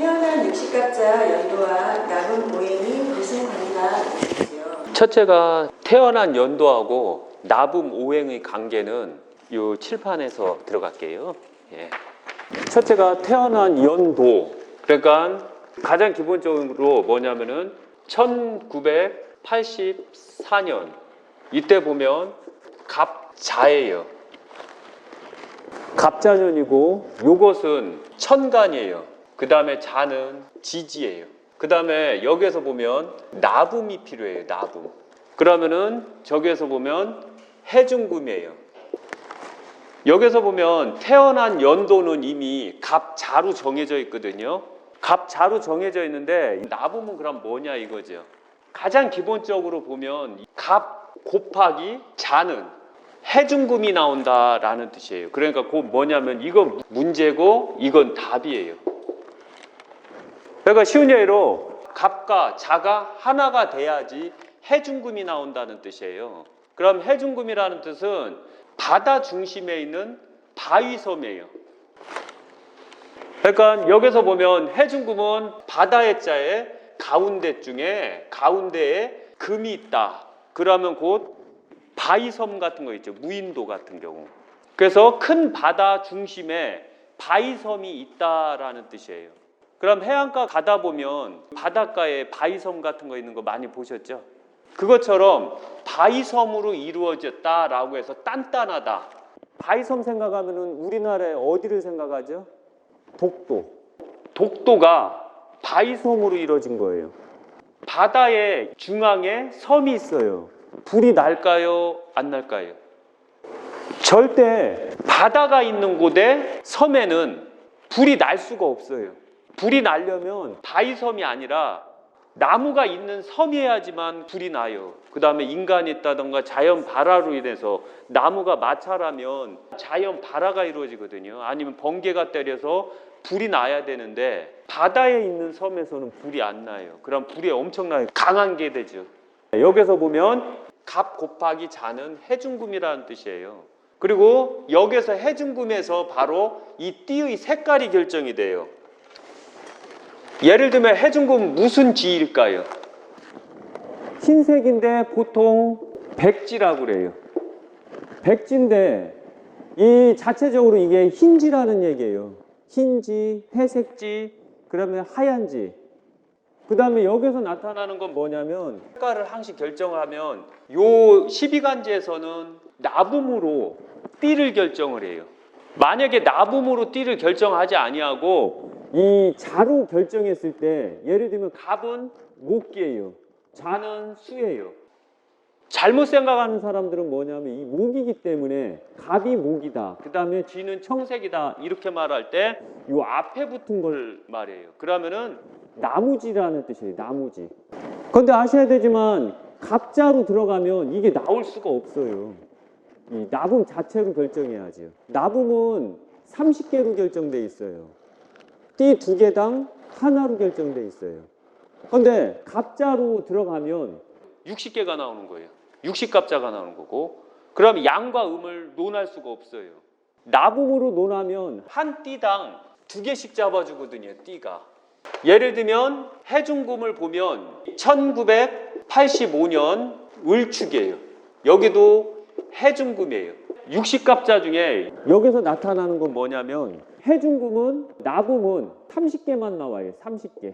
태어난 육식갑자 연도와 나분 오행이 무슨 관계가 있는지요? 첫째가 태어난 연도하고 나붐 오행의 관계는 요 칠판에서 들어갈게요. 예. 첫째가 태어난 연도. 그러니까 가장 기본적으로 뭐냐면은 1984년 이때 보면 갑자예요. 갑자년이고 요것은 천간이에요. 그 다음에 자는 지지예요. 그 다음에 여기에서 보면 나붐이 필요해요. 나붐. 그러면은 저기에서 보면 해중금이에요. 여기서 보면 태어난 연도는 이미 갑자로 정해져 있거든요. 갑자로 정해져 있는데 나붐은 그럼 뭐냐 이거죠. 가장 기본적으로 보면 갑 곱하기 자는 해중금이 나온다라는 뜻이에요. 그러니까 그 뭐냐면 이건 문제고 이건 답이에요. 그러니까 쉬운 예로 갑과 자가 하나가 돼야지 해중금이 나온다는 뜻이에요. 그럼 해중금이라는 뜻은 바다 중심에 있는 바위섬이에요. 그러니까 여기서 보면 해중금은 바다의 자에 가운데 중에 가운데에 금이 있다. 그러면 곧 바위섬 같은 거 있죠. 무인도 같은 경우. 그래서 큰 바다 중심에 바위섬이 있다라는 뜻이에요. 그럼 해안가 가다 보면 바닷가에 바위섬 같은 거 있는 거 많이 보셨죠? 그것처럼 바위섬으로 이루어졌다라고 해서 단단하다. 바위섬 생각하면은 우리나라에 어디를 생각하죠? 독도. 독도가 바위섬으로 이루어진 거예요. 바다의 중앙에 섬이 있어요. 불이 날까요? 안 날까요? 절대 바다가 있는 곳에 섬에는 불이 날 수가 없어요. 불이 나려면 바위섬이 아니라 나무가 있는 섬이어야지만 불이 나요. 그 다음에 인간이 있다던가 자연 발화로 인해서 나무가 마찰하면 자연 발화가 이루어지거든요. 아니면 번개가 때려서 불이 나야 되는데 바다에 있는 섬에서는 불이 안 나요. 그럼 불이 엄청나게 강한 게 되죠. 여기서 보면 갑 곱하기 자는 해중금이라는 뜻이에요. 그리고 여기서 해중금에서 바로 이 띠의 색깔이 결정이 돼요. 예를 들면 해중금 무슨 지일까요? 흰색인데 보통 백지라고 그래요. 백지인데 이 자체적으로 이게 흰지라는 얘기예요. 흰지, 회색지, 그러면 하얀지. 그 다음에 여기서 나타나는 건 뭐냐면 색깔을 항시 결정하면 요 12간지에서는 나붐으로 띠를 결정을 해요. 만약에 나붐으로 띠를 결정하지 아니하고 이 자로 결정했을 때 예를 들면 갑은 목기예요. 자는 수예요. 잘못 생각하는 사람들은 뭐냐면 이 목이기 때문에 갑이 목이다. 그 다음에 쥐는 청색이다. 이렇게 말할 때 이 앞에 붙은 걸 말해요. 그러면은 나무지라는 뜻이에요. 나무지. 근데 아셔야 되지만 갑자로 들어가면 이게 나올 수가 없어요. 이 나붐 자체로 결정해야죠. 나붐은 30개로 결정돼 있어요. 띠 두 개당 하나로 결정돼 있어요. 근데 갑자로 들어가면 60개가 나오는 거예요. 60갑자가 나오는 거고. 그럼 양과 음을 논할 수가 없어요. 나붐으로 논하면 한 띠당 두 개씩 잡아주거든요. 띠가. 예를 들면 해중금을 보면 1985년 을축이에요. 여기도 해중금이에요. 60갑자 중에 여기서 나타나는 건 뭐냐면 해중금은 나붐은 30개만 나와요. 30개.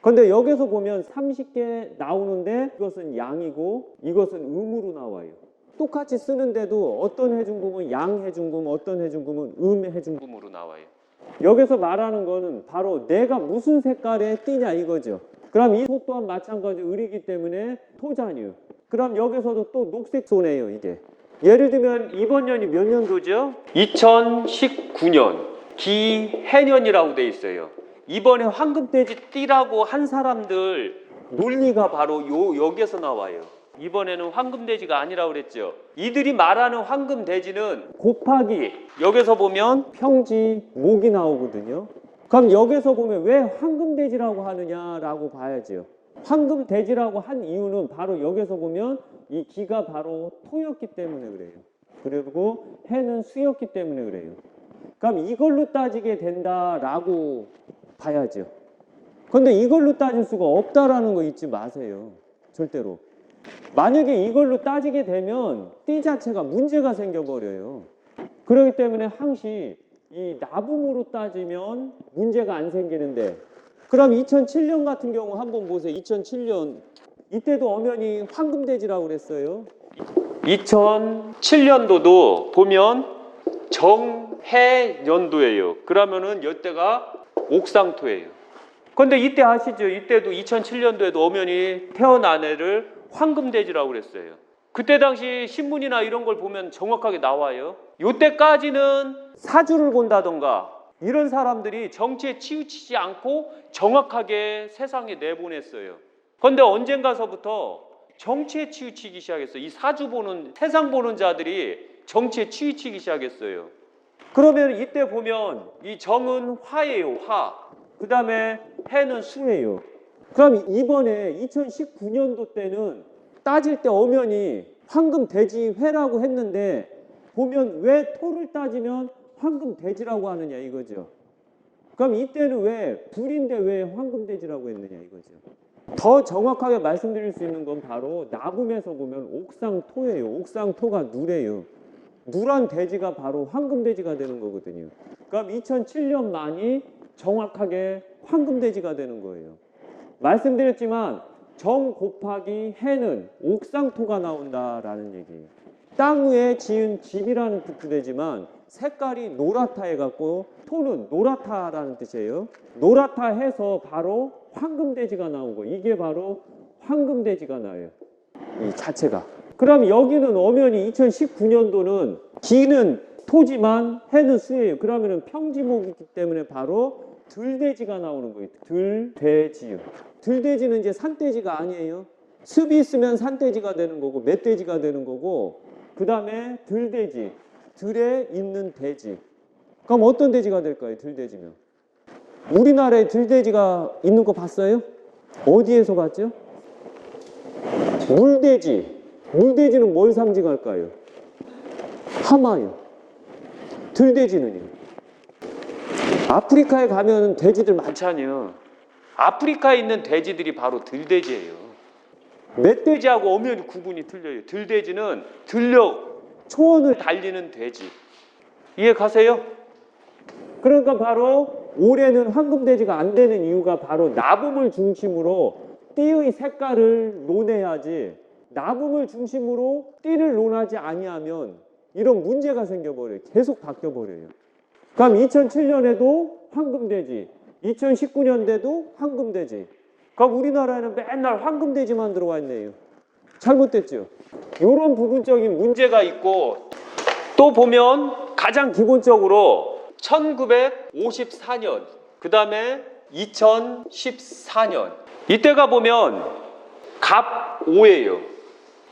근데 여기서 보면 30개 나오는데 이것은 양이고 이것은 음으로 나와요. 똑같이 쓰는데도 어떤 해중금은 양 해중금, 어떤 해중금은 음 해중금으로 나와요. 여기서 말하는 거는 바로 내가 무슨 색깔의 띠냐 이거죠. 그럼 이 소 또한 마찬가지 을이기 때문에 토자뉴. 그럼 여기서도 또 녹색 소네요 이게. 예를 들면 이번 년이 몇 년도죠? 2019년 기해년이라고 돼 있어요. 이번에 황금돼지 띠라고 한 사람들 논리가 바로 요 여기에서 나와요. 이번에는 황금돼지가 아니라고 그랬죠. 이들이 말하는 황금돼지는 곱하기 여기서 보면 평지 목이 나오거든요. 그럼 여기서 보면 왜 황금돼지라고 하느냐라고 봐야죠. 황금돼지라고 한 이유는 바로 여기서 보면 이 기가 바로 토였기 때문에 그래요. 그리고 해는 수였기 때문에 그래요. 그럼 이걸로 따지게 된다라고 봐야죠. 근데 이걸로 따질 수가 없다라는 거 잊지 마세요. 절대로. 만약에 이걸로 따지게 되면 띠 자체가 문제가 생겨버려요. 그렇기 때문에 항시 이 나붐으로 따지면 문제가 안 생기는데 그럼 2007년 같은 경우 한번 보세요. 2007년 이때도 엄연히 황금돼지라고 그랬어요. 2007년도도 보면 정해년도예요. 그러면은 이때가 옥상토예요. 근데 이때 아시죠? 이때도 2007년도에도 엄연히 태어난 애를 황금돼지라고 그랬어요. 그때 당시 신문이나 이런 걸 보면 정확하게 나와요. 이때까지는 사주를 본다던가 이런 사람들이 정치에 치우치지 않고 정확하게 세상에 내보냈어요. 그런데 언젠가서부터 정치에 치우치기 시작했어요. 이 사주 보는 세상 보는 자들이 정치에 치우치기 시작했어요. 그러면 이때 보면 이 정은 화예요, 화. 그 다음에 해는 수. 수예요. 그럼 이번에 2019년도 때는 따질 때 엄연히 황금 돼지 회라고 했는데 보면 왜 토를 따지면 황금 돼지라고 하느냐 이거죠. 그럼 이때는 왜 불인데 왜 황금 돼지라고 했느냐 이거죠. 더 정확하게 말씀드릴 수 있는 건 바로 나금에서 보면 옥상토예요. 옥상토가 누래요. 누란 돼지가 바로 황금 돼지가 되는 거거든요. 그럼 2007년 만이 정확하게 황금 돼지가 되는 거예요. 말씀드렸지만 정 곱하기 해는 옥상토가 나온다라는 얘기예요. 땅 위에 지은 집이라는 뜻도 되지만 색깔이 노랗다 해갖고 토는 노랗다라는 뜻이에요. 노랗다 해서 바로 황금돼지가 거. 이게 바로 황금돼지가 나요. 이 자체가. 그럼 여기는 엄연히 2019년도는 기는 토지만 해는 수예요. 그러면은 평지목이기 때문에 바로 들돼지가 나오는 거예요. 들돼지요. 들돼지는 이제 산돼지가 아니에요. 습이 있으면 산돼지가 되는 거고 멧돼지가 되는 거고 그 다음에 들돼지. 들에 있는 돼지. 그럼 어떤 돼지가 될까요? 들돼지면. 우리나라에 들돼지가 있는 거 봤어요? 어디에서 봤죠? 물돼지. 물돼지는 뭘 상징할까요? 하마요. 들돼지는요. 아프리카에 가면 돼지들 많. 많잖아요. 아프리카에 있는 돼지들이 바로 들돼지예요. 멧돼지 돼지하고 엄연히 구분이 틀려요. 들돼지는 들력 초원을 달리는 돼지. 이해 가세요? 그러니까 바로 올해는 황금돼지가 안 되는 이유가 바로 나붐을 중심으로 띠의 색깔을 논해야지 나붐을 중심으로 띠를 논하지 아니하면 이런 문제가 생겨버려요. 계속 바뀌어버려요. 그럼 2007년에도 황금돼지, 2019년대도 황금돼지. 그럼 우리나라에는 맨날 황금돼지만 들어와 있네요. 잘못됐죠? 이런 부분적인 문제가 있고 또 보면 가장 기본적으로 1954년 그 다음에 2014년 이때가 보면 갑 5예요.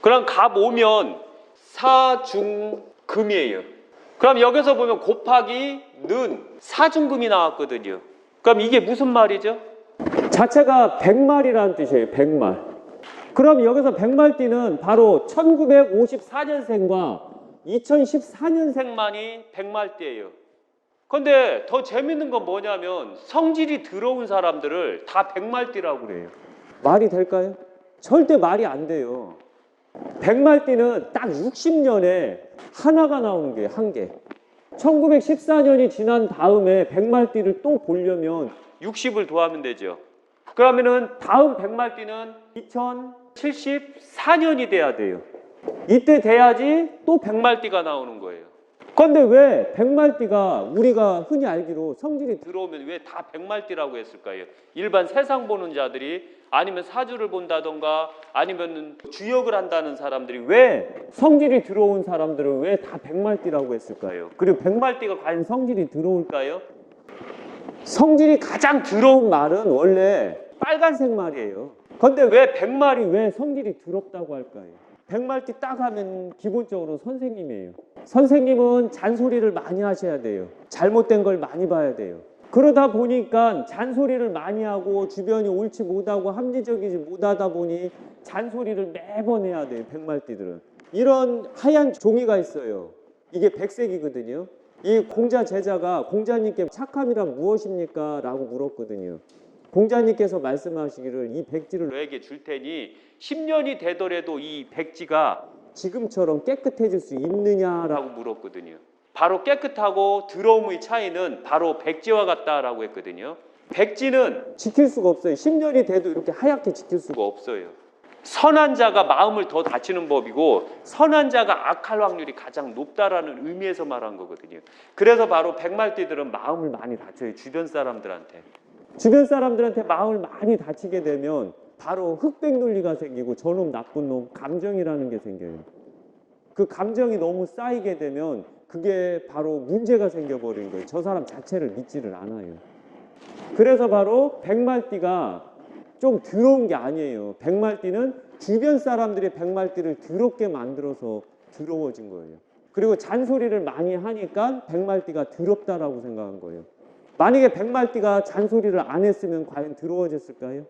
그럼 갑 5면 사중금이에요. 그럼 여기서 보면 곱하기 는 사중금이 나왔거든요. 그럼 이게 무슨 말이죠? 자체가 백말이라는 뜻이에요. 백말. 그럼 여기서 백말띠는 바로 1954년생과 2014년생 생만이 백말띠예요. 근데 더 재밌는 건 뭐냐면 성질이 더러운 사람들을 다 백말띠라고 그래요. 말이 될까요? 절대 말이 안 돼요. 백말띠는 딱 60년에 하나가 나오는 게 한 개. 1914년이 지난 다음에 백말띠를 또 보려면 60을 더하면 되죠. 그러면은 다음 백말띠는 2074년이 돼야 돼요. 이때 돼야지 또 백. 백말띠가 나오는 거예요. 근데 왜 백말띠가 우리가 흔히 알기로 성질이 들어오면 왜 다 백말띠라고 했을까요? 일반 세상 보는 자들이 아니면 사주를 본다던가 아니면 주역을 한다는 사람들이 왜왜 성질이 들어온 사람들은 왜다 백말띠라고 했을까요? 그리고 백말띠가 과연 성질이 들어올까요? 성질이 가장 들어온 말은 원래 빨간색 말이에요. 근데 왜 백말이 왜 성질이 더럽다고 할까요? 백말띠 딱 하면 기본적으로 선생님이에요. 선생님은 잔소리를 많이 하셔야 돼요. 잘못된 걸 많이 봐야 돼요. 그러다 보니까 잔소리를 많이 하고 주변이 옳지 못하고 합리적이지 못하다 보니 잔소리를 매번 해야 돼요. 백말띠들은. 이런 하얀 종이가 있어요. 이게 백색이거든요. 이 공자 제자가 공자님께 착함이란 무엇입니까? 라고 물었거든요. 공자님께서 말씀하시기를 이 백지를 너에게 줄 테니 10년이 되더라도 이 백지가 지금처럼 깨끗해질 수 있느냐라고 라고 물었거든요. 바로 깨끗하고 더러움의 차이는 바로 백지와 같다라고 했거든요. 백지는 지킬 수가 없어요. 10년이 돼도 이렇게 하얗게 지킬 수가 없어요. 선한 자가 마음을 더 다치는 법이고 선한 자가 악할 확률이 가장 높다라는 의미에서 말한 거거든요. 그래서 바로 백말띠들은 마음을 많이 다쳐요. 주변 사람들한테. 주변 사람들한테 마음을 많이 다치게 되면 바로 흑백 논리가 생기고 저놈 나쁜 놈 감정이라는 게 생겨요. 그 감정이 너무 쌓이게 되면 그게 바로 문제가 생겨버린 거예요. 저 사람 자체를 믿지를 않아요. 그래서 바로 백말띠가 좀 더러운 게 아니에요. 백말띠는 주변 사람들이 백말띠를 더럽게 만들어서 더러워진 거예요. 그리고 잔소리를 많이 하니까 백말띠가 더럽다라고 생각한 거예요. 만약에 백말띠가 잔소리를 안 했으면 과연 더러워졌을까요?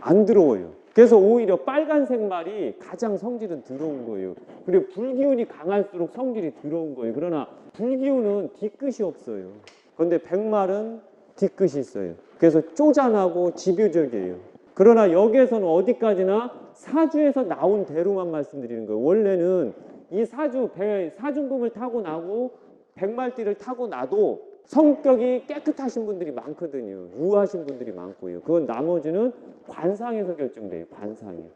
안 더러워요. 그래서 오히려 빨간색 말이 가장 성질은 더러운 거예요. 그리고 불기운이 강할수록 성질이 더러운 거예요. 그러나 불기운은 뒤끝이 없어요. 그런데 백말은 뒤끝이 있어요. 그래서 쪼잔하고 집요적이에요. 그러나 여기에서는 어디까지나 사주에서 나온 대로만 말씀드리는 거예요. 원래는 이 사주, 배, 사중금을 타고 나고 백말띠를 타고 나도 성격이 깨끗하신 분들이 많거든요. 유하신 분들이 많고요. 그건 나머지는 관상에서 결정돼요. 관상이요.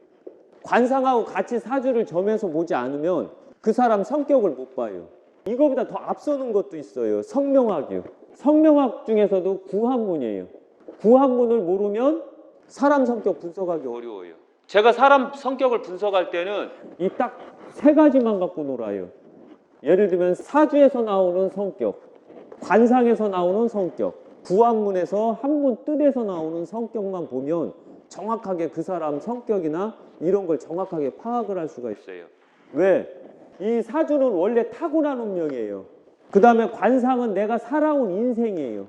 관상하고 같이 사주를 점에서 보지 않으면 그 사람 성격을 못 봐요. 이거보다 더 앞서는 것도 있어요. 성명학이요. 성명학 중에서도 구한문이에요. 구한문을 모르면 사람 성격 분석하기. 어려워요. 제가 사람 성격을 분석할 때는 이 딱 세 가지만 갖고 놀아요. 예를 들면 사주에서 나오는 성격, 관상에서 나오는 성격, 구한문에서 한문 뜻에서 나오는 성격만 보면 정확하게 그 사람 성격이나 이런 걸 정확하게 파악을 할 수가 있어요. 있어요. 왜? 이 사주는 원래 타고난 운명이에요. 그 다음에 관상은 내가 살아온 인생이에요.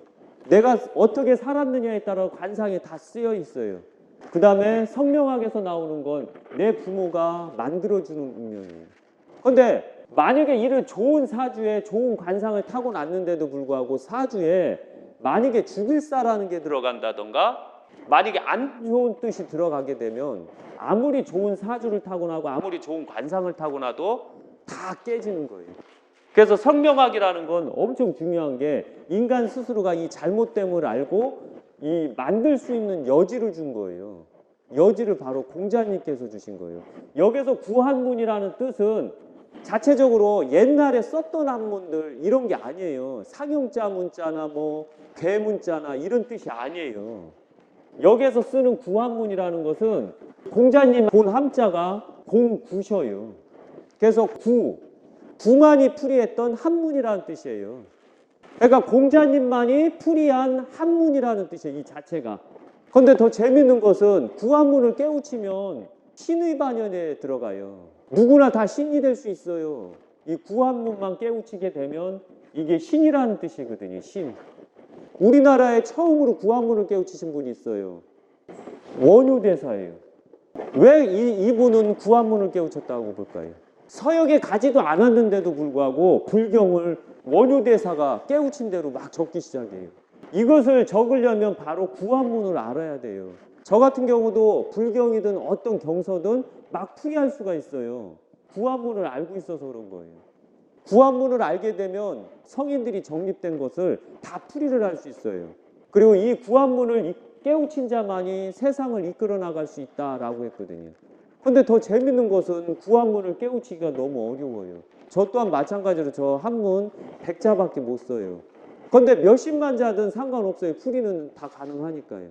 내가 어떻게 살았느냐에 따라 관상에 다 쓰여 있어요. 그 다음에 성명학에서 나오는 건 내 부모가 만들어주는 운명이에요. 근데 만약에 이를 좋은 사주에 좋은 관상을 타고 났는데도 불구하고 사주에 만약에 죽일사라는 게 들어 들어간다던가 만약에 안 좋은 뜻이 들어가게 되면 아무리 좋은 사주를 타고나고 아무리 좋은 관상을 타고 나도 다 깨지는 거예요. 그래서 성명학이라는 건건 엄청 중요한 게 인간 스스로가 이 잘못됨을 알고 이 만들 수 있는 여지를 준 거예요. 여지를 바로 공자님께서 주신 거예요. 여기서 구한문이라는 뜻은 자체적으로 옛날에 썼던 한문들 이런 게 아니에요. 상용자 문자나 뭐 괴문자나 이런 뜻이 아니에요. 여기에서 쓰는 구한문이라는 것은 공자님 본 함자가 공구셔요. 그래서 구, 구만이 풀이했던 한문이라는 뜻이에요. 그러니까 공자님만이 풀이한 한문이라는 뜻이에요. 이 자체가. 그런데 더 재밌는 것은 구한문을 깨우치면 신의 반연에 들어가요. 누구나 다 신이 될 수 있어요. 이 구한문만 깨우치게 되면 이게 신이라는 뜻이거든요. 신. 우리나라에 처음으로 구한문을 깨우치신 분이 있어요. 원효대사예요. 왜 이, 이분은 구한문을 깨우쳤다고 볼까요? 서역에 가지도 않았는데도 불구하고 불경을 원효대사가 깨우친 대로 막 적기 시작해요. 이것을 적으려면 바로 구한문을 알아야 돼요. 저 같은 경우도 불경이든 어떤 경서든 막 풀이할 수가 있어요. 구한문을 알고 있어서 그런 거예요. 구한문을 알게 되면 성인들이 정립된 것을 다 풀이를 할 수 있어요. 그리고 이 구한문을 이- 깨우친 자만이 세상을 이끌어 나갈 수 있다라고 했거든요. 근데 더 재밌는 것은 구한문을 깨우치기가 너무 어려워요. 저 또한 마찬가지로 저 한문 백자밖에 못 써요. 근데 몇십만 자든 상관없어요. 풀이는 다 가능하니까요.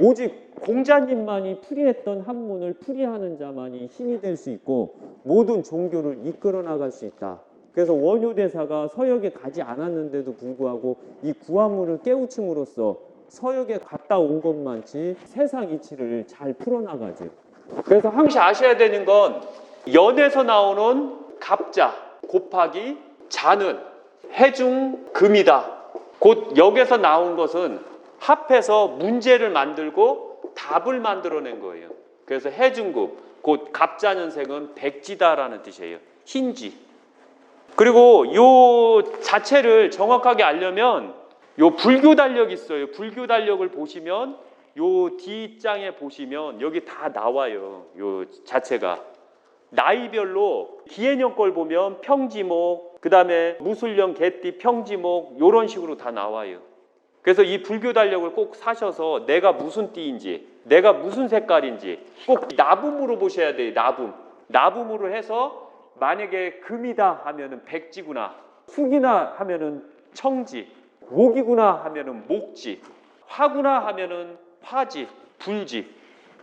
오직 공자님만이 풀이했던 한문을 풀이하는 자만이 신이 될 수 있고 모든 종교를 이끌어 나갈 수 있다. 그래서 원효대사가 서역에 가지 않았는데도 불구하고 이 구한문을 깨우침으로써 서역에 갔다 온 것만치 세상 이치를 잘 풀어나가죠. 그래서 항상 혹시 아셔야 되는 건 연에서 나오는 갑자 곱하기 자는 해중 금이다. 곧 역에서 나온 것은 합해서 문제를 만들고 답을 만들어낸 거예요. 그래서 해중급 곧 갑자년생은 백지다라는 뜻이에요. 흰지. 그리고 요 자체를 정확하게 알려면 요 불교 달력 있어요. 불교 달력을 보시면 요 D장에 보시면 여기 다 나와요. 요 자체가 나이별로 기해년 걸 보면 평지목, 그 다음에 무술령, 개띠, 평지목 요런 식으로 다 나와요. 그래서 이 불교 달력을 꼭 사셔서 내가 무슨 띠인지, 내가 무슨 색깔인지 꼭 나붐으로 보셔야 돼요. 나붐. 나붐으로 해서 만약에 금이다 하면은 백지구나. 숙이나 하면은 청지. 목이구나 하면은 목지. 화구나 하면은 화지, 불지.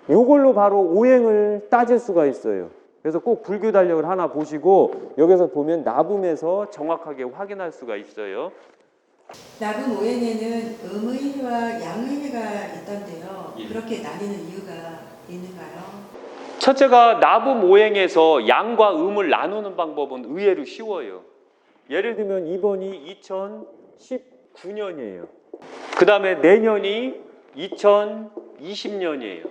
요걸로 바로 오행을 따질 수가 있어요. 그래서 꼭 불교 달력을 하나 보시고 여기서 보면 나붐에서 정확하게 확인할 수가 있어요. 나금 오행에는 음의와 양의가 있던데요. 예. 그렇게 나뉘는 이유가 있는가요? 첫째가 나붐 오행에서 양과 음을 나누는 방법은 의외로 쉬워요. 예를 들면 이번이 2019년이에요. 그 다음에 내년이 2020년이에요.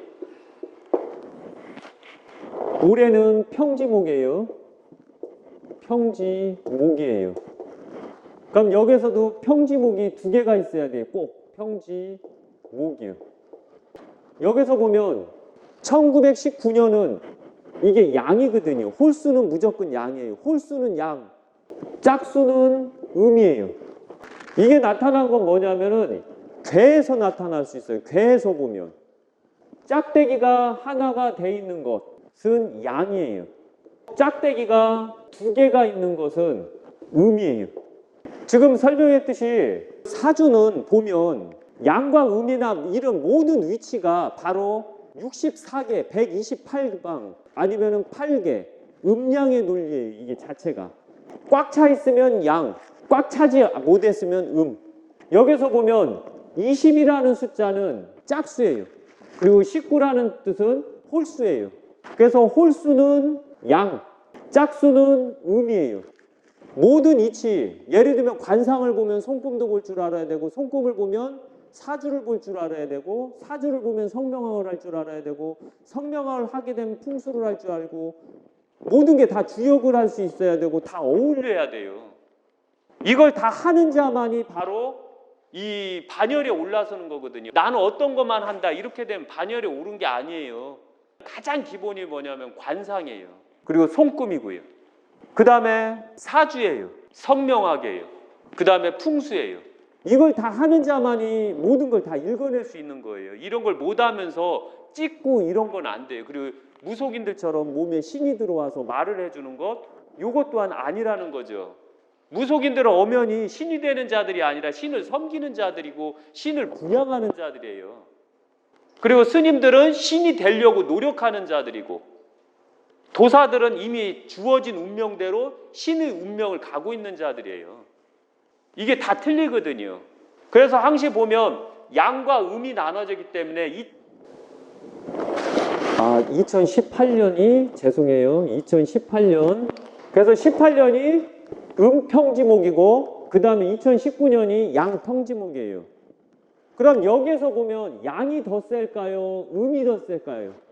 올해는 평지목이에요. 평지목이에요. 그럼 여기서도 평지목이 두 개가 있어야 돼요. 꼭 평지목이요. 여기서 보면 1919년은 이게 양이거든요. 홀수는 무조건 양이에요. 홀수는 양, 짝수는 음이에요. 이게 나타난 건 뭐냐면은 괴에서 나타날 수 있어요. 괴에서 보면 짝대기가 하나가 돼 있는 것은 양이에요. 짝대기가 두 개가 있는 것은 음이에요. 지금 설명했듯이 사주는 보면 양과 음이나 이런 모든 위치가 바로 64개, 128방 아니면 은 8개 음양의 논리예요. 이게 자체가 꽉 차 있으면 양, 꽉 차지 못했으면 음. 여기서 보면 20이라는 숫자는 짝수예요. 그리고 19라는 뜻은 홀수예요. 그래서 홀수는 양, 짝수는 음이에요. 모든 이치, 예를 들면 관상을 보면 손금도 볼 줄 알아야 되고, 손금을 보면 사주를 볼 줄 알아야 되고, 사주를 보면 성명학을 할 줄 알아야 되고, 성명학을 하게 되면 풍수를 할 줄 알고, 모든 게 다 주역을 할 수 있어야 되고, 다 어울려. 올려야 돼요. 이걸 다 하는 자만이 바로 이 반열에 올라서는 거거든요. 나는 어떤 것만 한다 이렇게 되면 반열에 오른 게 아니에요. 가장 기본이 뭐냐면 관상이에요. 그리고 손금이고요. 그 다음에 사주예요. 성명학이에요. 그 다음에 풍수예요. 이걸 다 하는 자만이 모든 걸 다 읽어낼 수수 있는 거예요. 이런 걸 못하면서 찍고 이런 건 안 돼요. 그리고 무속인들처럼 몸에 신이 들어와서 말을 해주는 것, 요것 또한 아니라는 거죠. 무속인들은 엄연히 신이 되는 자들이 아니라 신을 섬기는 자들이고 신을 분양하는 자들이에요. 그리고 스님들은 신이 되려고 노력하는 자들이고 도사들은 이미 주어진 운명대로 신의 운명을 가고 있는 자들이에요. 이게 다 틀리거든요. 그래서 항시 보면 양과 음이 나눠지기 때문에 이 아, 2018년이 죄송해요. 2018년. 그래서 18년이 음평지목이고 그다음에 2019년이 양평지목이에요. 그럼 여기에서 보면 양이 더 셀까요? 음이 더 셀까요?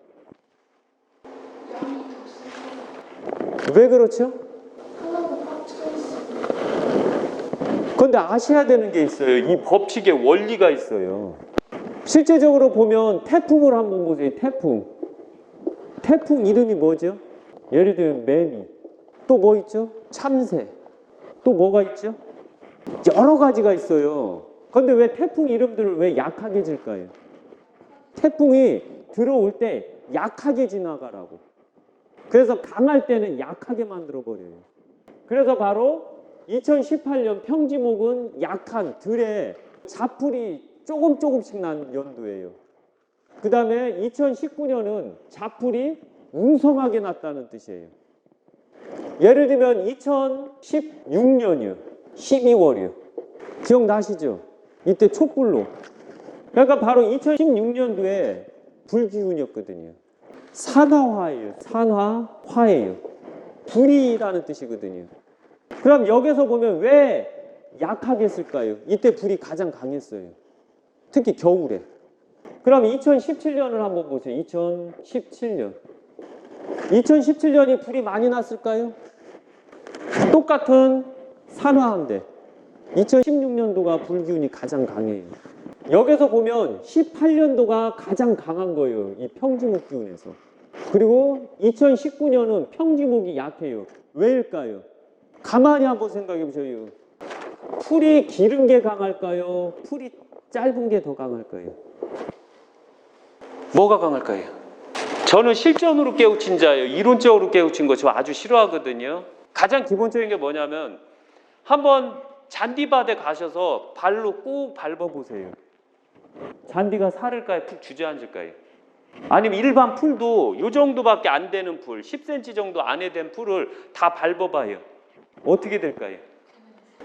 왜 그렇죠? 근데 아셔야 되는 게 있어요. 이 법칙의 원리가 있어요. 실제적으로 보면 태풍을 한번 보세요. 태풍. 태풍 이름이 뭐죠? 예를 들면 매미. 또 뭐 있죠? 참새. 또 뭐가 있죠? 여러 가지가 있어요. 그런데 왜 태풍 이름들을 왜 약하게 질까요? 태풍이 들어올 때 약하게 지나가라고. 그래서 강할 때는 약하게 만들어 버려요. 그래서 바로 2018년 평지목은 약한 들에 자풀이 조금 조금씩 난 연도예요. 그 다음에 2019년은 자풀이 웅성하게 났다는 뜻이에요. 예를 들면 2016년이요. 12월이요. 기억나시죠? 이때 촛불로. 그러니까 바로 2016년도에 불기운이었거든요. 산화화예요. 산화화예요. 불이라는 뜻이거든요. 그럼 여기서 보면 왜 약하게 쓸까요? 이때 불이 가장 강했어요. 특히 겨울에. 그럼 2017년을 한번 보세요. 2017년. 2017년이 불이 많이 났을까요? 똑같은 산화인데 2016년도가 불기운이 가장 강해요. 여기서 보면 18년도가 가장 강한 거예요. 이 평지목 기운에서. 그리고 2019년은 평지목이 약해요. 왜일까요? 가만히 한번 생각해 보세요. 풀이 기른 게 강할까요? 풀이 짧은 게 더 강할까요? 뭐가 강할까요? 저는 실전으로 깨우친 자예요. 이론적으로 깨우친 거 저 아주 싫어하거든요. 가장 기본적인 게 뭐냐면 한번 잔디밭에 가셔서 발로 꾹 밟아보세요. 잔디가 살을까요? 푹 주저앉을까요? 아니면 일반 풀도 요 정도밖에 안 되는 풀, 10cm 정도 안에 된 풀을 다 밟아봐요. 어떻게 될까요?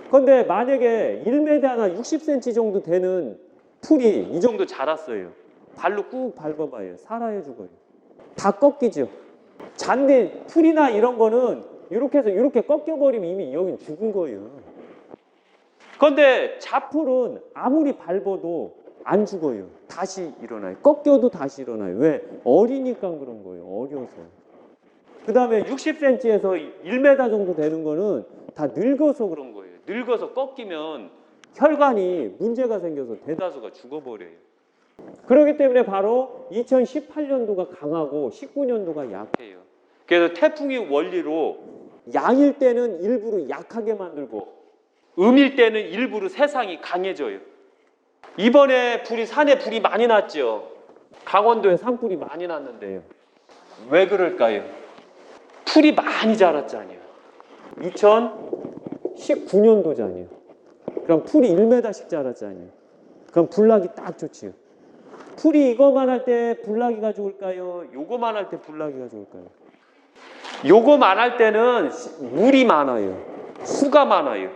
근데 만약에 1m나 60cm 정도 되는 풀이 이 정도 자랐어요. 발로 꾹 밟아봐요. 살아야 죽어요. 다 꺾이죠. 잔디, 풀이나 이런 거는 이렇게 해서 이렇게 꺾여버리면 이미 여긴 죽은 거예요. 그런데 자풀은 아무리 밟아도 안 죽어요. 다시 일어나요. 꺾여도 다시 일어나요. 왜? 어리니까 그런 거예요. 어려서. 그 다음에 60cm에서 1m 정도 되는 거는 다 늙어서 그런 거예요. 늙어서 꺾이면 혈관이 문제가 생겨서 대 대다수가 죽어버려요. 그렇기 때문에 바로 2018년도가 강하고 19년도가 약. 해요. 그래서 태풍의 원리로 양일 때는 일부러 약하게 만들고 음일 때는 일부러 세상이 강해져요. 이번에 불이 산에 불이 많이 났죠. 강원도에 산불이 많이 났는데요. 왜 그럴까요? 풀이 많이 자랐잖아요. 2019년도잖아요. 그럼 풀이 1m씩 자랐잖아요. 그럼 불나기 딱 좋지요. 풀이 이거만 할 때 불나기가 좋을까요? 요거만 할 때 불나기가 좋을까요? 요거만 할 때는 시- 물이 많아요. 수가 많아요.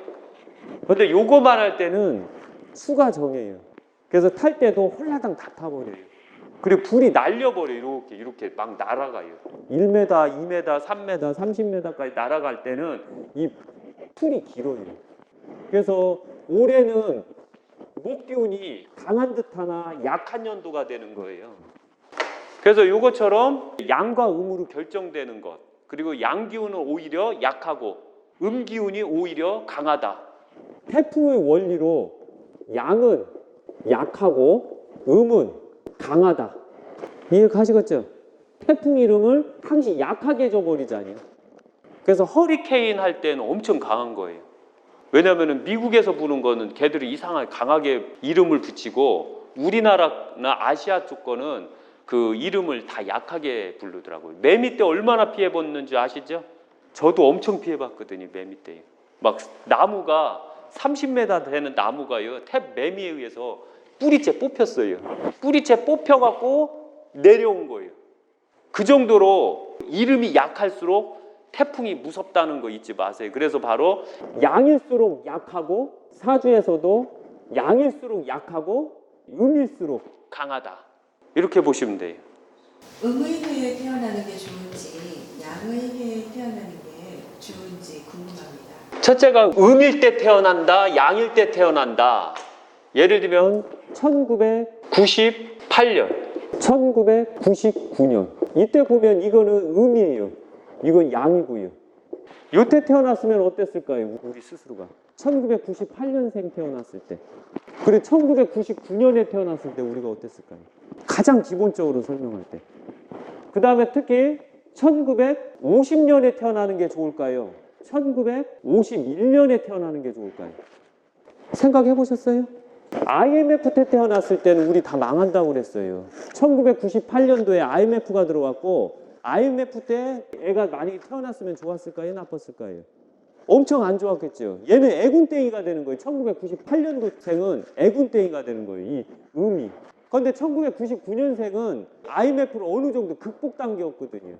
근데 요거만 할 때는 수가 정해요. 그래서 탈 때도 홀라당 다 타버려요. 그리고 불이 날려버려요. 이렇게 이렇게 막 날아가요. 1m, 2m, 3m, 30m까지 날아갈 때는 이 풀이 길어요. 그래서 올해는 목 기운이 강한 듯하나 약한 연도가 되는 거예요. 그래서 요것처럼 양과 음으로 결정되는 것 그리고 양 기운은 오히려 약하고 음 기운이 오히려 강하다. 태풍의 원리로 양은 약하고 음은 강하다. 이해 가시겠죠? 태풍 이름을 항시 약하게 줘버리잖아요. 그래서 허리케인 할 때는 엄청 강한 거예요. 왜냐하면 미국에서 부는 거는 걔들이 이상하게 강하게 이름을 붙이고 우리나라나 아시아 쪽 거는 그 이름을 다 약하게 부르더라고요. 매미 때 얼마나 피해 봤는지 아시죠? 저도 엄청 피해 봤거든요. 매미 때. 막 나무가 30m 되는 나무가요. 탭 매미에 의해서 뿌리째 뽑혔어요. 뿌리째 뽑혀갖고 내려온 거예요. 그 정도로 이름이 약할수록 태풍이 무섭다는 거 잊지 마세요. 그래서 바로 양일수록 약하고 사주에서도 양일수록 약하고 음일수록 강하다. 이렇게 보시면 돼요. 음의 해에 태어나는 게 좋은지 양의 해에 태어나는 게 좋은지 궁금합니다. 첫째가 음일 때 태어난다, 양일 때 태어난다. 예를 들면 1900 98년 1999년 이때 보면 이거는 음이에요. 이건 양이고요. 이때 태어났으면 어땠을까요? 우리 스스로가 1998년생 태어났을 때 그리고 1999년에 태어났을 때 우리가 어땠을까요? 가장 기본적으로 설명할 때. 그 다음에 특히 1950년에 태어나는 게 좋을까요? 1951년에 태어나는 게 좋을까요? 생각해 보셨어요? IMF 때 태어났을 때는 우리 다 망한다고 그랬어요. 1998년도에 IMF가 들어왔고 IMF 때 애가 많이 태어났으면 좋았을까요? 나빴을까요? 엄청 안 좋았겠죠. 얘는 애군땡이가 되는 거예요. 1998년도생은 애군땡이가 되는 거예요. 이 음이. 그런데 1999년생은 IMF를 어느 정도 극복 단계였거든요.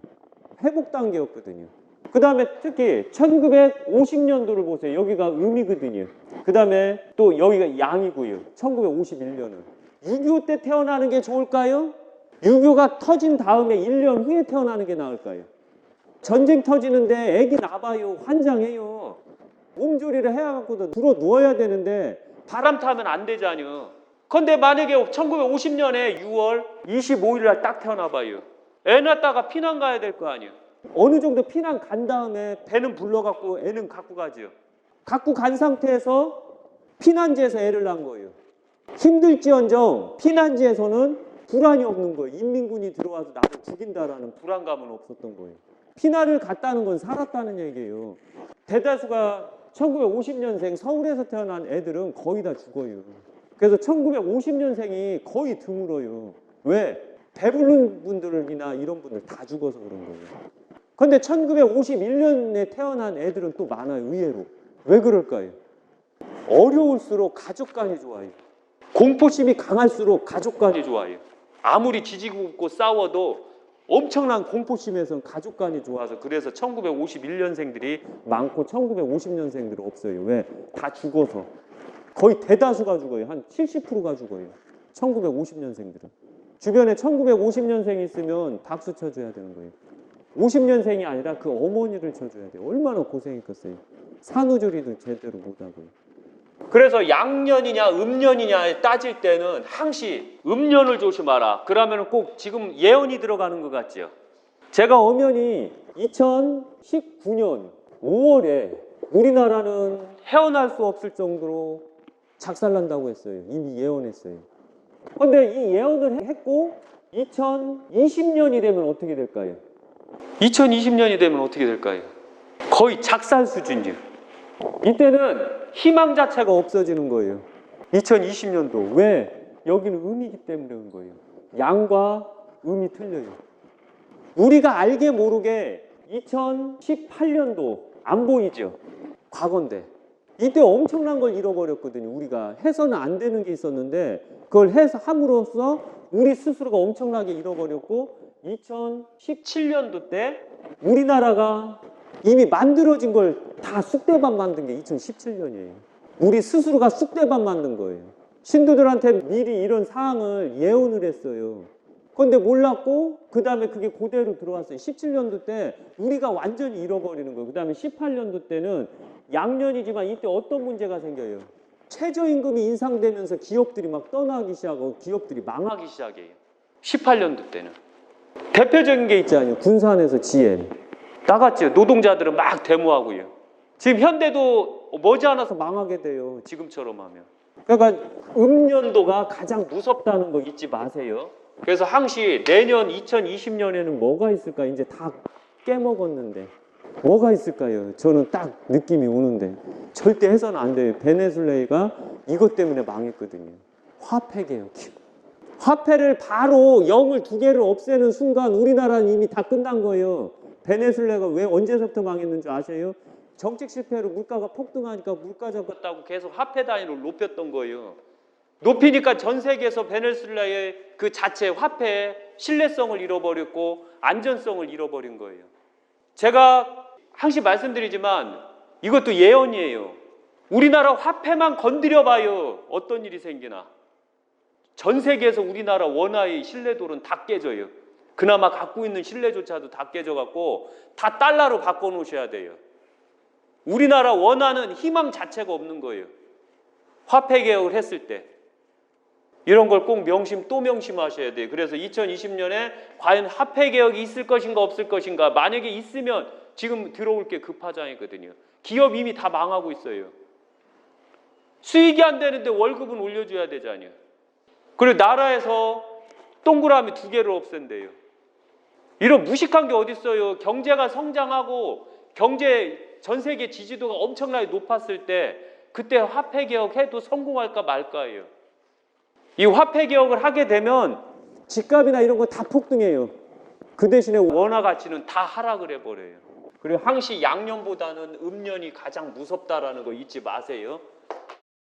회복 단계였거든요. 그 다음에 특히 1950년도를 보세요. 여기가 음이거든요. 그 다음에 또 여기가 양이고요. 1951년은. 6.25 때 태어나는 게 좋을까요? 6.25가 터진 다음에 1년 후에 태어나는 게 나을까요? 전쟁 터지는데 애기 나봐요. 환장해요. 몸조리를 해갖고도 들어 누워야 되는데 바람 타면 안 되잖아요. 근데 만약에 1950년에 6월 25일 날 딱 태어나 봐요. 애 낳다가 피난 가야 될 거 아니에요. 어느 정도 피난 간 다음에 배는 불러갖고 애는 갖고 가죠. 갖고 간 상태에서 피난지에서 애를 낳은 거예요. 힘들지언정 피난지에서는 불안이 없는 거예요. 인민군이 들어와서 나를 죽인다라는 불안감은 없었던 거예요. 피난을 갔다는 건 살았다는 얘기예요. 대다수가 1950년생 서울에서 태어난 애들은 거의 다 죽어요. 그래서 1950년생이 거의 드물어요. 왜? 배부른 분들이나 이런 분들 다 죽어서 그런 거예요. 근데 1951년에 태어난 애들은 또 많아요, 의외로. 왜 그럴까요? 어려울수록 가족 간이 좋아요. 공포심이 강할수록 가족 간이 좋아요. 아무리 지지고 볶고 싸워도 엄청난 공포심에선 가족 간이 좋아서 그래서 1951년생들이 많고 1950년생들은 없어요. 왜? 다 죽어서. 거의 대다수가 죽어요. 한 70%가 죽어요. 1950년생들은. 주변에 1950년생이 있으면 박수 쳐줘야 되는 거예요. 50년생이 아니라 그 어머니를 쳐줘야 돼요. 얼마나 고생했겠어요. 산후조리도 제대로 못하고요. 그래서 양년이냐 음년이냐 따질 때는 항시 음년을 조심하라. 그러면 꼭 지금 예언이 들어가는 것 같죠. 제가 엄연히 2019년 5월에 우리나라는 헤어날 수 없을 정도로 작살난다고 했어요. 이미 예언했어요. 근데 이 예언을 했고 2020년이 되면 어떻게 될까요? 2020년이 되면 어떻게 될까요? 거의 작살 수준이요. 이때는 희망 자체가 없어지는 거예요. 2020년도 왜? 여기는 음이기 때문에 그런 거예요. 양과 음이 틀려요. 우리가 알게 모르게 2018년도 안 보이죠. 과거인데 이때 엄청난 걸 잃어버렸거든요. 우리가 해서는 안 되는 게 있었는데 그걸 해서 함으로써 우리 스스로가 엄청나게 잃어버렸고 2017년도 때 우리나라가 이미 만들어진 걸 다 쑥대밭 만든 게 2017년이에요. 우리 스스로가 쑥대밭 만든 거예요. 신도들한테 미리 이런 사항을 예언을 했어요. 그런데 몰랐고 그 다음에 그게 그대로 들어왔어요. 17년도 때 우리가 완전히 잃어버리는 거예요. 그 다음에 18년도 때는 양년이지만 이때 어떤 문제가 생겨요? 최저임금이 인상되면서 기업들이 막 떠나기 시작하고 기업들이 망하기 시작해요. 18년도 때는 대표적인 게 있지 않아요? 군산에서 GM. 나갔죠. 노동자들은 막 데모하고요. 지금 현대도 머지않아서 망하게 돼요. 지금처럼 하면. 그러니까 음년도가 가장 무섭다는 거 잊지 마세요. 그래서 항시 내년 2020년에는 뭐가 있을까? 이제 다 깨먹었는데 뭐가 있을까요? 저는 딱 느낌이 오는데 절대 해서는 안 돼요. 베네수엘라가 이것 때문에 망했거든요. 화폐 개혁. 화폐를 바로 영을 두 개를 없애는 순간 우리나라는 이미 다 끝난 거예요. 베네수엘라가 왜 언제서부터 망했는 줄 아세요? 정책 실패로 물가가 폭등하니까 물가 잡고 다고 계속 화폐 단위를 높였던 거예요. 높이니까 전 세계에서 베네수엘라의 그 자체 화폐의 신뢰성을 잃어버렸고 안전성을 잃어버린 거예요. 제가 항상 말씀드리지만 이것도 예언이에요. 우리나라 화폐만 건드려 봐요. 어떤 일이 생기나. 전 세계에서 우리나라 원화의 신뢰도는 다 깨져요. 그나마 갖고 있는 신뢰조차도 다 깨져갖고 다 달러로 바꿔놓으셔야 돼요. 우리나라 원화는 희망 자체가 없는 거예요. 화폐 개혁을 했을 때. 이런 걸 꼭 명심 또 명심하셔야 돼요. 그래서 2020년에 과연 화폐 개혁이 있을 것인가 없을 것인가 만약에 있으면 지금 들어올 게 급하장이거든요. 기업 이미 다 망하고 있어요. 수익이 안 되는데 월급은 올려줘야 되잖아요. 그리고 나라에서 동그라미 두 개를 없앤대요. 이런 무식한 게 어딨어요. 경제가 성장하고 경제 전 세계 지지도가 엄청나게 높았을 때 그때 화폐 개혁해도 성공할까 말까예요. 이 화폐 개혁을 하게 되면 집값이나 이런 거 다 폭등해요. 그 대신에 원화 가치는 다 하락을 해버려요. 그리고 항시 양년보다는 음년이 가장 무섭다라는 거 잊지 마세요.